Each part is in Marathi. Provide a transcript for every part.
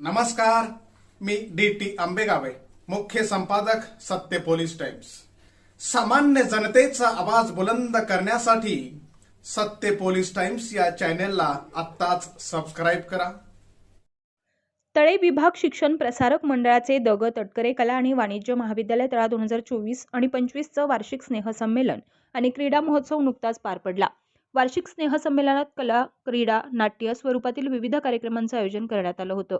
नमस्कार मी डी टी आंबेगावे मुख्य संपादक सत्य पोलीस टाइम्स. सामान्य जनतेचा आवाज बुलंद करण्यासाठी सत्य पोलीस टाइम्स या चॅनेलला आत्ताच सबस्क्राईब करा. तळे विभाग शिक्षण प्रसारक मंडळाचे दग तटकरे कला आणि वाणिज्य महाविद्यालय तळा दोन हजार चोवीस आणि पंचवीसचं वार्षिक स्नेहसंमेलन आणि क्रीडा महोत्सव नुकताच पार पडला. वार्षिक स्नेहसंमेलनात कला क्रीडा नाट्य स्वरूपातील विविध कार्यक्रमांचं आयोजन करण्यात आलं होतं.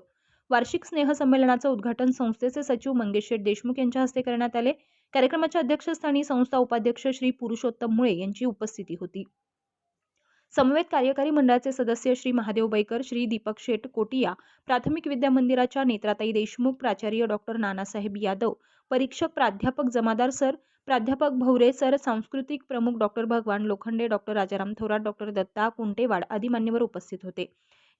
वार्षिक स्नेहसंमेलनाचं उद्घाटन संस्थेचे सचिव मंगेश शेठ देशमुख यांच्या हस्ते करण्यात आले. कार्यक्रमाच्या अध्यक्षस्थानी संस्था उपाध्यक्ष श्री पुरुषोत्तम मुळे यांची उपस्थिती होती. समवेत कार्यकारी मंडळाचे सदस्य श्री महादेव बैकर श्री दीपक शेठ कोटिया प्राथमिक विद्या मंदिराच्या नेत्राताई देशमुख प्राचार्य डॉक्टर नानासाहेब यादव परीक्षक प्राध्यापक जमादार सर प्राध्यापक भवरे सर सांस्कृतिक प्रमुख doctor Bhagwan Lokhande doctor Rajaram Thorat doctor Datta Kuntewad आदी मान्यवर उपस्थित होते.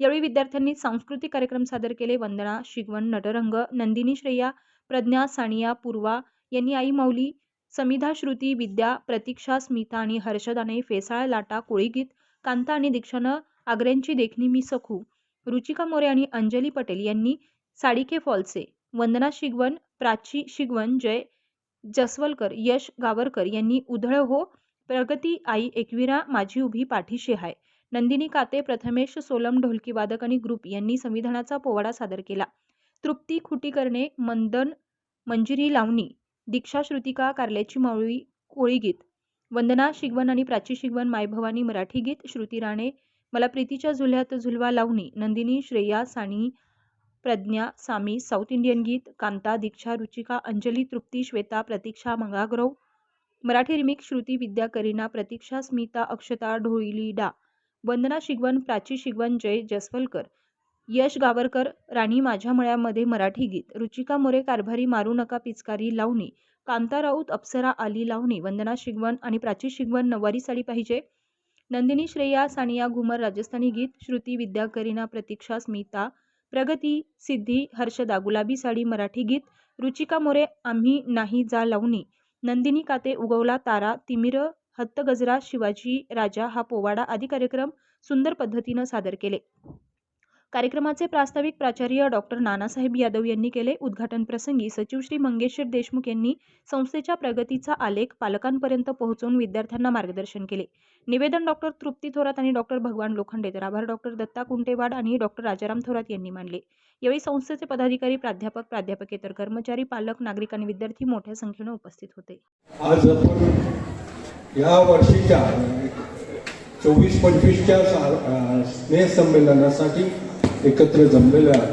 यावेळी विद्यार्थ्यांनी सांस्कृतिक कार्यक्रम सादर केले. वंदना शिगवण नटरंग नंदिनी श्रेया प्रज्ञा सानिया पूर्वा यांनी आई माऊली समिधा श्रुती विद्या प्रतीक्षा स्मिता आणि हर्षदाने फेसाळ लाटा कोळीगीत कांता आणि दीक्षानं आग्र्यांची देखणी मी सखू. रुचिका मोरे आणि अंजली पटेल यांनी साडिके फॉल्से वंदना शिगवण प्राची शिगवण जय जसवलकर यश गावरकर यांनी उधळ हो प्रगती आई एकविरा माझी उभी पाठीशी हाय. नंदिनी काते प्रथमेश सोलम ढोलकीवादक आणि ग्रुप यांनी संविधानाचा पोवाडा सादर केला. तृप्ती खुटीकरणे मंदन मंजिरी लावणी दीक्षा श्रुतिका कारल्याची मावळी कोळीगीत वंदना शिगवण आणि प्राची शिगवण मायभवानी मराठी गीत श्रुती राणे मला प्रीतीच्या झुल्यात झुलवा लावणी नंदिनी श्रेया सानी प्रज्ञा सामी साऊथ इंडियन गीत कांता दीक्षा रुचिका अंजली तृप्ती श्वेता प्रतीक्षा मंगाग्रव मराठी रिमिक श्रुती विद्या करीना प्रतीक्षा स्मिता अक्षता ढोईली डा वंदना शिगवण प्राची शिगवण जय जसवलकर यश गावरकर राणी माझ्या मळ्यामध्ये मराठी गीत रुचिका मोरे कारभारी मारू नका पिचकारी लावणी कांता राऊत अप्सरा आली लावणी वंदना शिगवण आणि प्राची शिगवण नववारी साडी पाहिजे. नंदिनी श्रेया सानिया घुमर राजस्थानी गीत श्रुती विद्या करीना प्रतीक्षा स्मिता प्रगती सिद्धी हर्षदा गुलाबी साडी मराठी गीत रुचिका मोरे आम्ही नाही जा लावणी नंदिनी काते उगवला तारा तिमिर हत्तगजरा शिवाजी राजा हा पोवाडा आदी कार्यक्रम सुंदर पद्धतीनं सादर केले. कार्यक्रमाचे प्रास्ताविक प्राचार्य डॉक्टर नानासाहेब यादव यांनी केले. उद्घाटन प्रसंगी सचिव श्री मंगेशर देशमुख यांनी संस्थेच्या प्रगतीचा आलेख पालकांपर्यंत पोहोचवून विद्यार्थ्यांना मार्गदर्शन केले. निवेदन डॉक्टर तृप्ती थोरात आणि डॉक्टर भगवान लोखंडे तर आभार डॉक्टर दत्ता कुंटेवाड आणि डॉक्टर राजाराम थोरात यांनी मानले. यावेळी संस्थेचे पदाधिकारी प्राध्यापक प्राध्यापकेतर कर्मचारी पालक नागरिक आणि विद्यार्थी मोठ्या संख्येनं उपस्थित होते. आज आपण या वर्षीच्या चोवीस पंचवीसच्या स्नेह संमेलनासाठी एकत्र जमलेल्या आहे.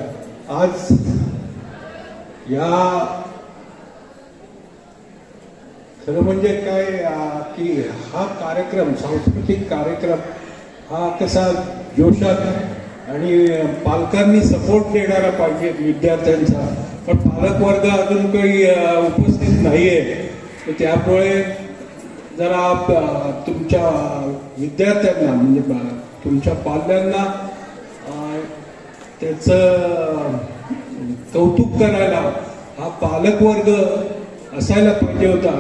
आज या खरं म्हणजे काय की हा कार्यक्रम सांस्कृतिक कार्यक्रम हा कसा जोशात आणि पालकांनी सपोर्ट देणारा पाहिजे विद्यार्थ्यांचा. पण पालक वर्ग अजून काही उपस्थित नाहीये. तर त्यामुळे जरा तुमच्या विद्यार्थ्यांना म्हणजे तुमच्या पाल्यांना त्याचं कौतुक करायला हा पालकवर्ग असायला पाहिजे होता.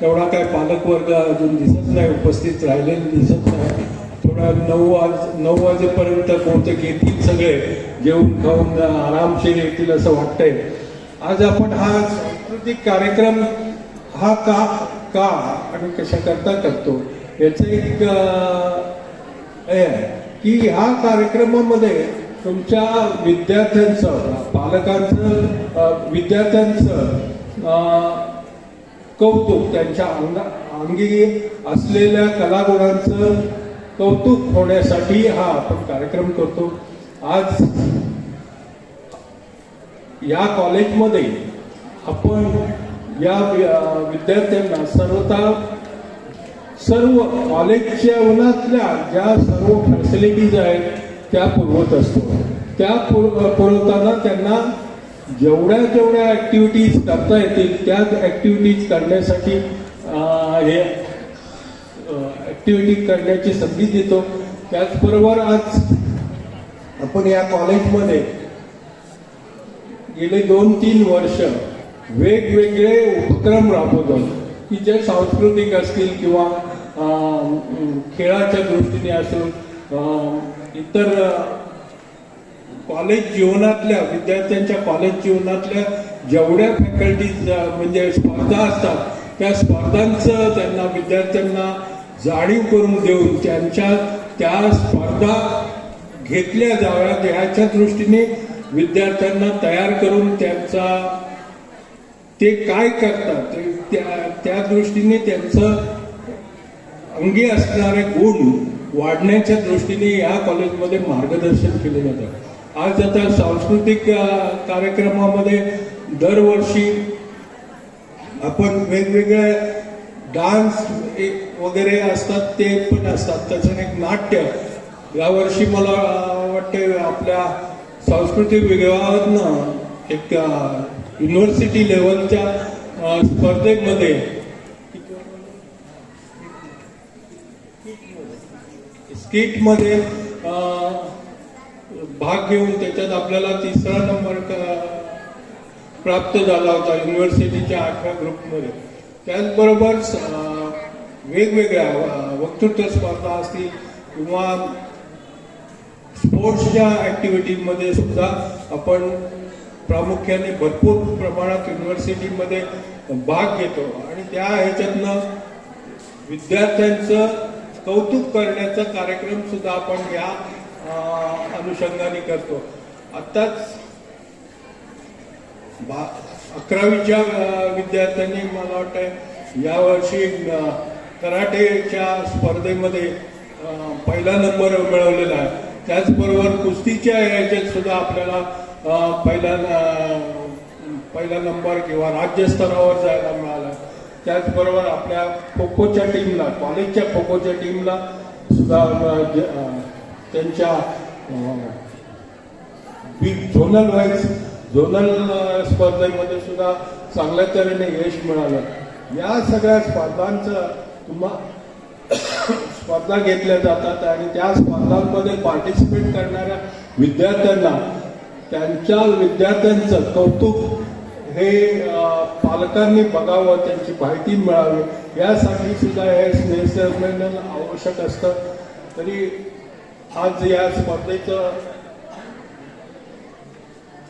तेवढा काय पालकवर्ग अजून दिसत नाही उपस्थित राहिलेले दिसत नाही. थोडा नऊ वाज नऊ वाजेपर्यंत बहुतेक येतील सगळे. जेवून खाऊन आरामशीर येतील असं वाटतंय. आज आपण हा सांस्कृतिक कार्यक्रम हा का का आणि कशा करता करतो? याचं एक हे आहे की ह्या कार्यक्रमामध्ये तुमच्या विद्यार्थ्यांचं पालकांचं विद्यार्थ्यांचं कौतुक त्यांच्या अंगा अंगी असलेल्या कलागुणांचं कौतुक होण्यासाठी हा आपण कार्यक्रम करतो. आज या कॉलेजमध्ये आपण या विद्यार्थ्यांना सर्वता सर्व कॉलेजच्या उन्हातल्या ज्या सर्व फॅसिलिटीज आहेत त्या पुरवत असतो. त्या पुर- पुरवताना त्यांना जेवढ्या जेवढ्या ॲक्टिव्हिटीज करता येतील त्या ॲक्टिव्हिटीज करण्यासाठी हे ॲक्टिव्हिटी करण्याची संधी देतो. त्याचबरोबर आज आपण या कॉलेजमध्ये गेले दोन तीन वर्ष वेगवेगळे उपक्रम राबवतो. की जे सांस्कृतिक असतील किंवा खेळाच्या दृष्टीने असून इतर कॉलेज जीवनातल्या विद्यार्थ्यांच्या कॉलेज जीवनातल्या जेवढ्या फॅकल्टीज म्हणजे स्पर्धा असतात त्या स्पर्धांचं त्यांना विद्यार्थ्यांना जाणीव करून देऊन त्यांच्या त्या स्पर्धा घेतल्या जाव्यात ह्याच्या दृष्टीने विद्यार्थ्यांना तयार करून त्यांचा ते काय करतात? ते त्या त्या दृष्टीने त्यांचं अंगी असणारे गुण वाढण्याच्या दृष्टीने या कॉलेजमध्ये मार्गदर्शन केलं जातं. आज आता सांस्कृतिक कार्यक्रमामध्ये दरवर्षी आपण वेगवेगळे डान्स एक वगैरे असतात ते पण असतात. त्याचं एक नाट्य यावर्षी मला वाटते आपल्या सांस्कृतिक विभागातनं एक युनिव्हर्सिटी लेवलच्या स्पर्धेमध्ये. स्किटमध्ये भाग घेऊन त्याच्यात आपल्याला तिसरा नंबर प्राप्त झाला होता युनिव्हर्सिटीच्या आठव्या ग्रुपमध्ये. त्याचबरोबर वेगवेगळ्या वक्तृत्व स्पर्धा असतील किंवा स्पोर्ट्सच्या ऍक्टिव्हिटीमध्ये सुद्धा आपण प्रामुख्याने भरपूर प्रमाणात युनिव्हर्सिटीमध्ये भाग घेतो आणि त्या ह्याच्यातनं विद्यार्थ्यांचं कौतुक करण्याचा कार्यक्रम सुद्धा आपण या अनुषंगाने करतो. आत्ताच अकरावीच्या विद्यार्थ्यांनी मला वाटतं यावर्षी कराटेच्या स्पर्धेमध्ये पहिला नंबर मिळवलेला आहे. त्याचबरोबर कुस्तीच्या याच्यात सुद्धा आपल्याला पहिला पहिला नंबर किंवा राज्यस्तरावर जायला मिळाला. त्याचबरोबर आपल्या खो खोच्या टीमला कॉलेजच्या खो खोच्या टीमला सुद्धा त्यांच्या बिग झोनल वाईज झोनल स्पर्धेमध्ये सुद्धा चांगल्या तऱ्हेने यश मिळालं. या सगळ्या स्पर्धांचं तुम्हा स्पर्धा घेतल्या जातात आणि त्या स्पर्धांमध्ये पार्टिसिपेट करणाऱ्या विद्यार्थ्यांना त्यांच्या विद्यार्थ्यांचं कौतुक हे पालकांनी बघावं त्यांची माहिती मिळावी. यासाठी सुद्धा हे स्नेहसंमेलन आवश्यक असतं. तरी आज या स्पर्धेचं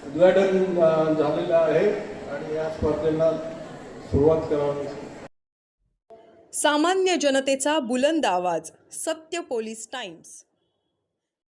उद्घाटन झालेलं आहे आणि या स्पर्धेला सुरुवात करावी. सामान्य जनतेचा बुलंद आवाज सत्य पोलीस टाइम्स.